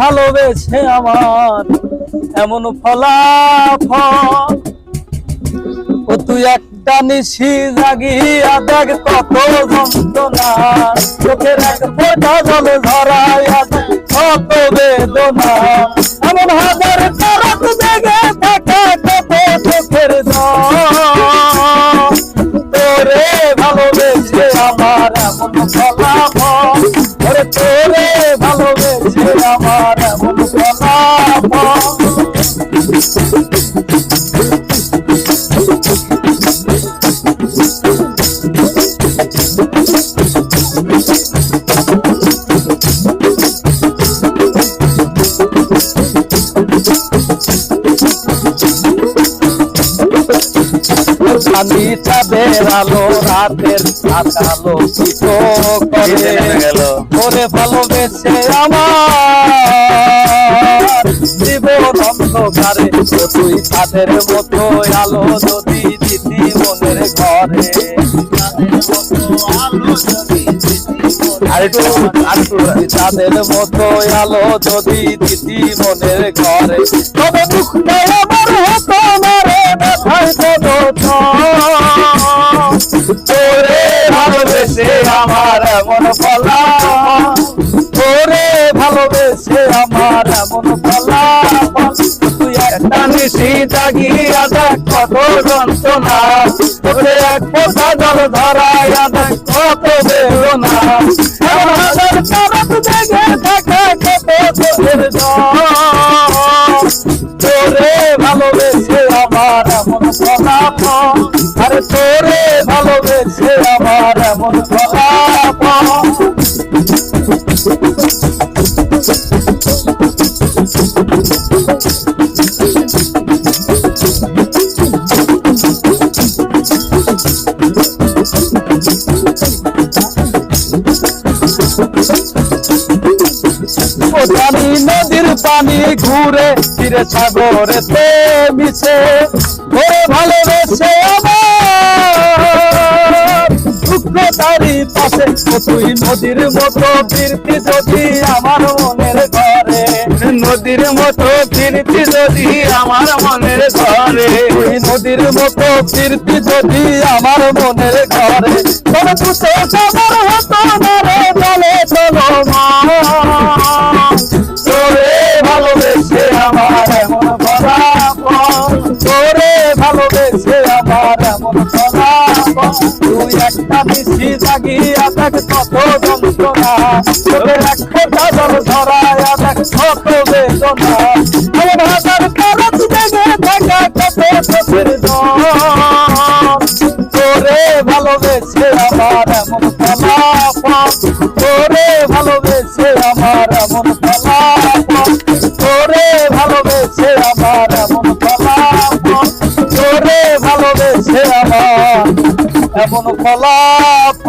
ভালোবেসে আমার এমন ফলাফল। ও তুই একটা নিশি জাগিয়া দেখ কত যন্ত্রণা। চোখের এক ফোঁটা জল ধরাইয়া কত বেদনা। এমন হাজার তারক দেখে থাকা কত চোখের জল। তোরে আমার এমন ফলাফল। ভালোবেসে আমার এমন ফলাফল আমি চাঁদের আলো রাতের আকালো গেল। ওরে ভালোবেসে আমার জীবন অন্ধকারে তুই তাদের মতো আলো যদি দিতি মনের ঘরে। তাদের মতো আলো যদি দিতি মনের ঘরে তবে দুঃখটা এমন ফলা তোরে ভালোবেসে আমার এমন ফলা তুই একটা নিশি জাগিয়া দেখ কত যন্ত্রণা। তোরে এক ফোঁটা জল ধরাইয়া দেখ কত বেদনা। তোরে ভালোবেসে আমার এমন ফলাফল আরে তোরে ভালোবেসে আমার এমন জানি নদীর পানি ঘুরে ফিরে সাগরেতে মিশে। ওরে ভালোবেসে আমার তারি পাশে তুই নদীর মতো ফিরতি যদি আমার মনের ঘরে। নদীর মতো ফিরতি যদি আমার মনের ঘরে। তুই নদীর মতো ফিরতি যদি আমার মনের ঘরে। তবে তুই তো আমার হতো না রে চলে চলো মা। আমার এমন ফলাফল তুই একটা মিষ্টি জাগিয়া দেখ আমার এমন ফলাফল